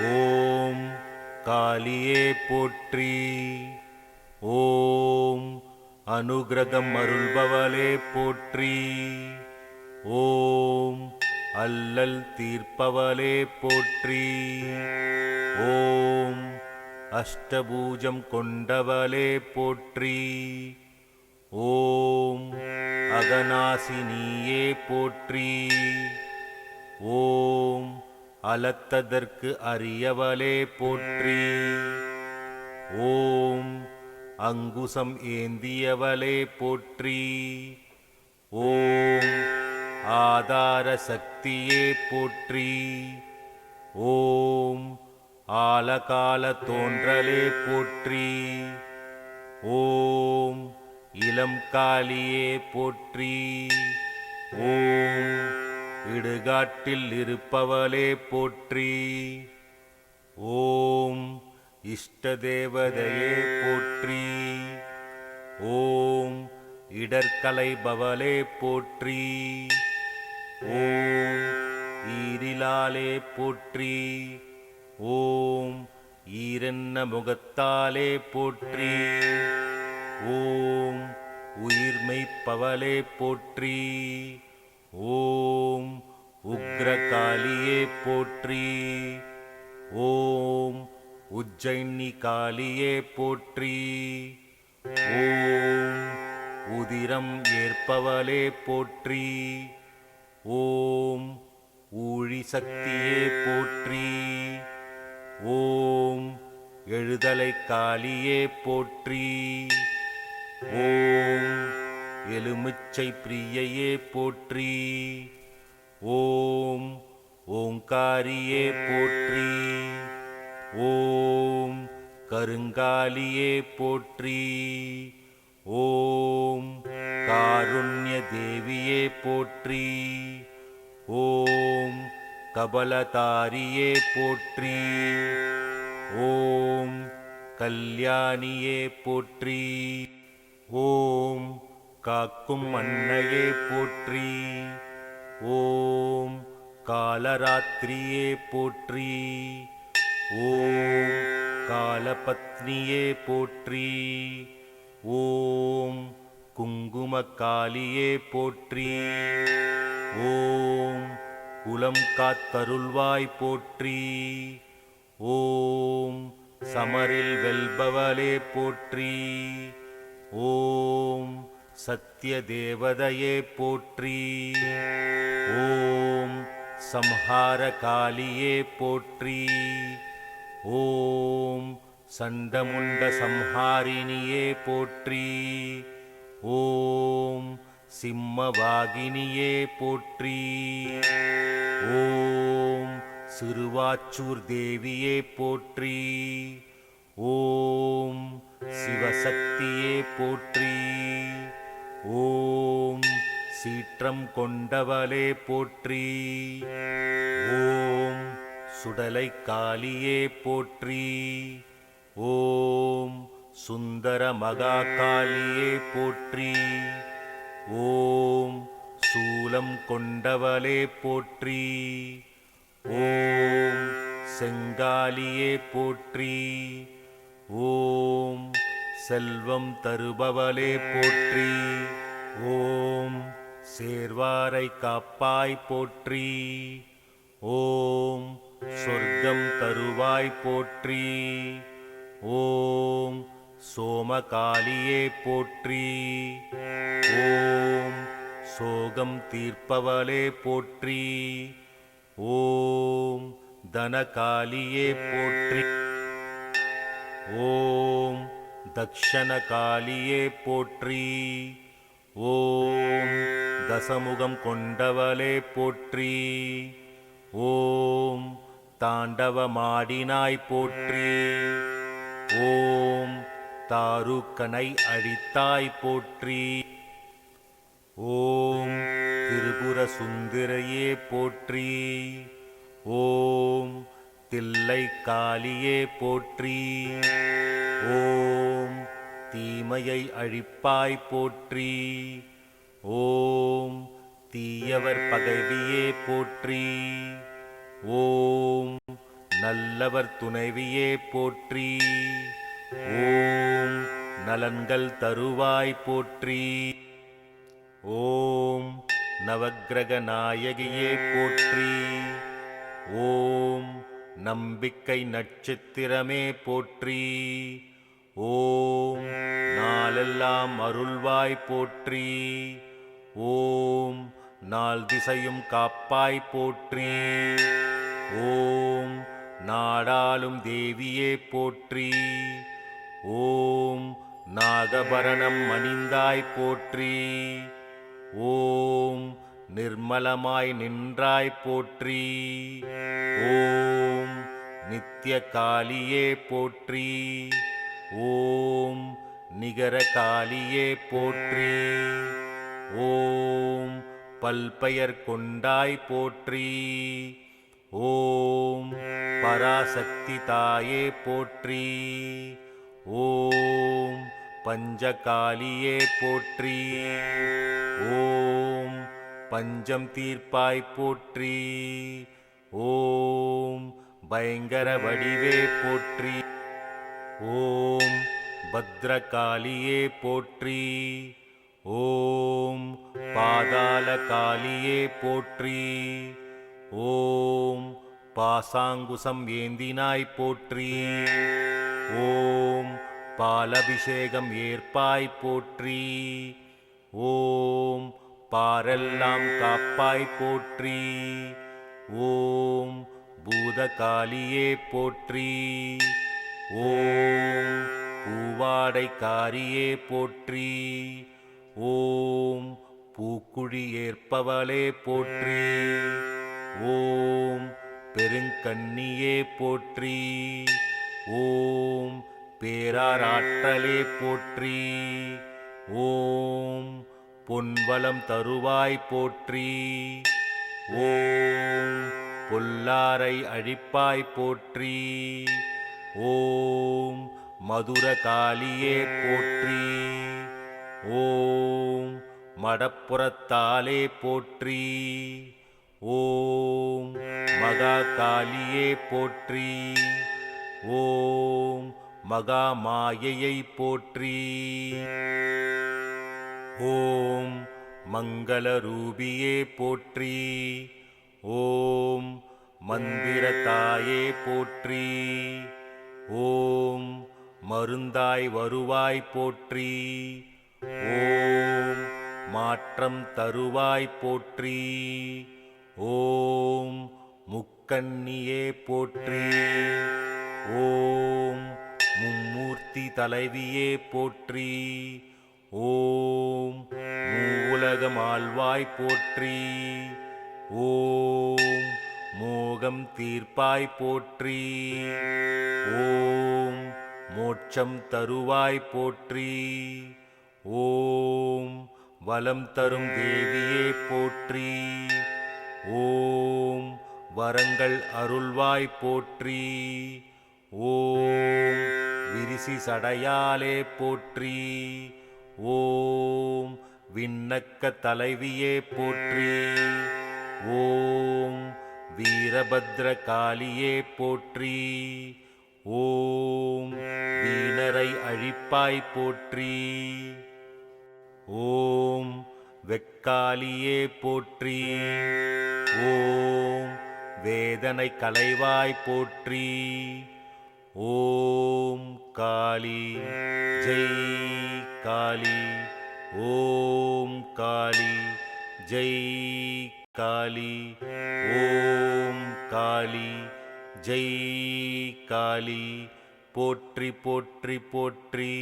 ஓம் காளியே போற்றி. ஓம் அனுகிரகம் அருள்பவளே போற்றி. ஓம் அல்லல் தீர்ப்பவளே போற்றி. ஓம் அஷ்டபூஜம் கொண்டவளே போற்றி. ஓம் அகநாசினியே போற்றி. ஓம் அலத்ததற்கு அரியவளே போற்றி. ஓம் அங்குசம் ஏந்தியவளே போற்றி. ஓம் ஆதார சக்தியே போற்றி. ஓம் ஆலகால தோன்றலே போற்றி. ஓம் இளம் காளியே போற்றி. ஓம் இடுகாட்டில் இருப்பவளே போற்றி. ஓம் இஷ்ட தேவதையே போற்றி. ஓம் இடர்கலை பவலே போற்றி. ஓம் ஈரிலாலே போற்றி. ஓம் ஈரன்ன முகத்தாலே போற்றி. ஓம் உயிர்மெய்ப்பவளே போற்றி. ஓம் உக்ரகாளியே போற்றி. ஓம் உஜ்ஜயினி காளியே போற்றி. ஓம் உதிரம் ஏற்பவளே போற்றி. ஓம் ஊழி சக்தியே போற்றி. ஓம் எழுதலை காளியே போற்றி. ஓம் எலுமிச்சை பிரியையே போற்றி. ஓம் ஓங்காரியே போற்றி. ஓம் கருங்காலியே போற்றி. ஓம் காருண்ய தேவியே போற்றி. ஓம் கபலதாரியே போற்றி. ஓம் கல்யாணியே போற்றி. ஓம் காக்கும் அன்னையே போற்றி. ஓம் காலராத்திரியே போற்றி. ஓம் காலபத்னியே போற்றி. ஓம் குங்கும குங்குமக்காலியே போற்றி. ஓம் குலம் காத்தருள்வாய் போற்றி. ஓம் சமரில் வெல்பவளே போற்றி. ஓம் சத்திய தேவதையே போற்றி. ஓம் சம்ஹார காளியே போற்றி. ஓம் சண்டமுண்ட சம்ஹாரிணியே போற்றி. ஓம் சிம்மவாகினியே போற்றி. ஓம் சிறுவாச்சூர் தேவியே போற்றி. ஓம் சிவசக்தியே போற்றி. ஓம் சீற்றம் கொண்டவளே போற்றி. ஓம் சுடலை காளியே போற்றி. ஓம் சுந்தர மகா காளியே போற்றி. ஓம் சூலம் கொண்டவளே போற்றி. ஓம் செங்காலியே போற்றி. ஓம் செல்வம் தருபவளே போற்றி. ஓம் சேர்வாரை காப்பாய் போற்றி. ஓம் சொர்க்கம் தருவாய் போற்றி. ஓம் சோமகாலியே போற்றி. ஓம் சோகம் தீர்ப்பவளே போற்றி. ஓம் தனகாலியே போற்றி. ஓம் தக்ஷணகாலியே போற்றி. ஓம் தசமுகம் கொண்டவளே போற்றி. ஓம் தாண்டவமாடினாய் போற்றி. ஓம் தாருக்கனை அழித்தாய் போற்றி. ஓம் திரிபுர சுந்தரையே போற்றி. ஓம் தில்லை காளியே போற்றி. ஓம் தீமையை அழிப்பாய் போற்றி. ஓம் தீயவர் பகைவியே போற்றி. ஓம் நல்லவர் துணைவியே போற்றி. ஓம் நலன்கள் தருவாய் போற்றி. ஓம் நவக்கிரக நாயகியே போற்றி. ஓம் நம்பிக்கை நட்சத்திரமே போற்றி. ஓம் நாளெல்லாம் அருள்வாய் போற்றி. ஓம் நாள் திசையும் காப்பாய் போற்றி. ஓம் நாடாளும் தேவியே போற்றி. ஓம் நாகபரணம் மணிந்தாய் போற்றி. ஓம் நிர்மலமாய் நின்றாய் போற்றி. ஓம் நித்திய காளியே போற்றி. ஓம் நிகர காளியே போற்றி. ஓம் பல்பெயர் கொண்டாய் போற்றி. ஓம் பராசக்தி தாயே போற்றி. ஓம் பஞ்சகாலியே போற்றி. ஓம் பஞ்சம் தீர்ப்பாய் போற்றி. ஓம் பயங்கர வடிவே போற்றி. ஓம் பத்ரகாளியே போற்றி. ஓம் பாதாள காளியே போற்றி. ஓம் பாசாங்குசம் ஏந்தினாய் போற்றி. ஓம் பாலபிஷேகம் ஏற்பாய் போற்றி. ஓம் பாரெல்லாம் காப்பாய் போற்றி. ஓம் பூதகாளியே போற்றி. ஓம் பூவாடைக்காரியே போற்றி. ஓம் பூக்குழி ஏற்பவளே போற்றி. ஓம் பெருங்கண்ணியே போற்றி. ஓம் பேராராற்றலே போற்றி. ஓம் பொன்வளம் தருவாய் போற்றி. ஓம் பொல்லாரை அழிப்பாய் போற்றி. ஓம் மதுர காளியே போற்றி. ஓம் மடப்புறத்தாலே போற்றி. ஓம் மகா காளியே போற்றி. ஓம் மகா மாயையை போற்றி. ஓம் மங்கள ரூபியே போற்றி. ஓம் மந்திர தாயே போற்றி. ஓம் மருந்தாய் வருவாய் போற்றி. ஓம் மாற்றம் தருவாய் போற்றி. ஓம் முக்கண்ணியே போற்றி. ஓம் மும்மூர்த்தி தலைவியே போற்றி. ஓம் மூவுலகம் ஆழ்வாய் போற்றி. ஓம் மோகம் தீர்ப்பாய் போற்றி. ஓம் மோட்சம் தருவாய் போற்றி. ஓம் வலம் தரும் தேவியே போற்றி. ஓம் வரங்கள் அருள்வாய் போற்றி. ஓம் விரிசி சடையாலே போற்றி. ஓம் விண்ணக்க தலைவியே போற்றி. ஓம் வீரபத்ர காளியே போற்றி. ஓம் வீணரை அழிப்பாய் போற்றி. ஓம் வெக்காளியே போற்றி. ஓம் வேதனை கலைவாய் போற்றி. ஓம் காளி ஜெய் காளி. ஓம் காளி ஜெய் காளி. ஓம் காளி ஜெய் காளி போற்றி போற்றி போற்றி.